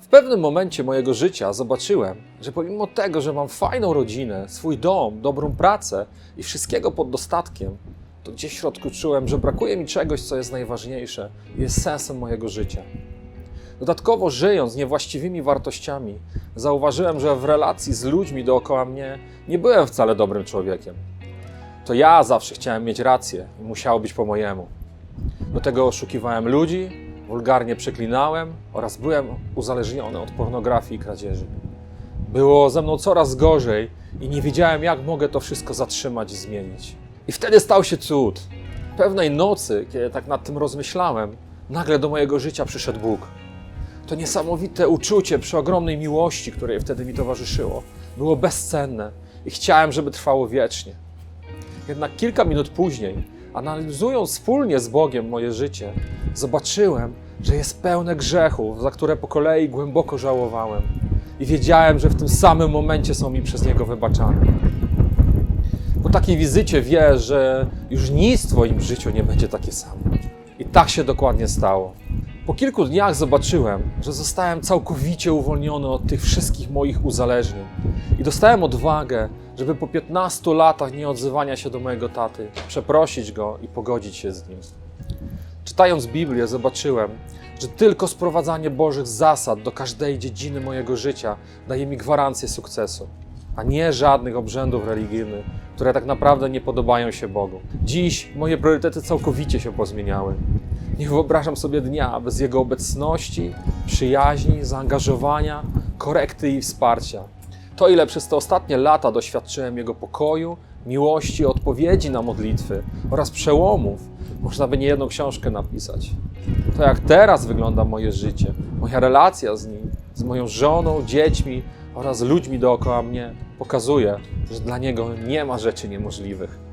W pewnym momencie mojego życia zobaczyłem, że pomimo tego, że mam fajną rodzinę, swój dom, dobrą pracę i wszystkiego pod dostatkiem, to gdzieś w środku czułem, że brakuje mi czegoś, co jest najważniejsze i jest sensem mojego życia. Dodatkowo, żyjąc niewłaściwymi wartościami, zauważyłem, że w relacji z ludźmi dookoła mnie nie byłem wcale dobrym człowiekiem. To ja zawsze chciałem mieć rację i musiało być po mojemu. Do tego oszukiwałem ludzi, wulgarnie przeklinałem oraz byłem uzależniony od pornografii i kradzieży. Było ze mną coraz gorzej i nie wiedziałem, jak mogę to wszystko zatrzymać i zmienić. I wtedy stał się cud. Pewnej nocy, kiedy tak nad tym rozmyślałem, nagle do mojego życia przyszedł Bóg. To niesamowite uczucie przy ogromnej miłości, której wtedy mi towarzyszyło, było bezcenne i chciałem, żeby trwało wiecznie. Jednak kilka minut później, analizując wspólnie z Bogiem moje życie, zobaczyłem, że jest pełne grzechów, za które po kolei głęboko żałowałem. I wiedziałem, że w tym samym momencie są mi przez Niego wybaczane. Po takiej wizycie wiesz, że już nic w Twoim życiu nie będzie takie samo. I tak się dokładnie stało. Po kilku dniach zobaczyłem, że zostałem całkowicie uwolniony od tych wszystkich moich uzależnień i dostałem odwagę, żeby po 15 latach nieodzywania się do mojego taty przeprosić go i pogodzić się z nim. Czytając Biblię, zobaczyłem, że tylko sprowadzanie Bożych zasad do każdej dziedziny mojego życia daje mi gwarancję sukcesu, a nie żadnych obrzędów religijnych, które tak naprawdę nie podobają się Bogu. Dziś moje priorytety całkowicie się pozmieniały. Nie wyobrażam sobie dnia bez Jego obecności, przyjaźni, zaangażowania, korekty i wsparcia. To, ile przez te ostatnie lata doświadczyłem Jego pokoju, miłości, odpowiedzi na modlitwy oraz przełomów, można by niejedną książkę napisać. To, jak teraz wygląda moje życie, moja relacja z Nim, z moją żoną, dziećmi oraz ludźmi dookoła mnie, pokazuje, że dla Niego nie ma rzeczy niemożliwych.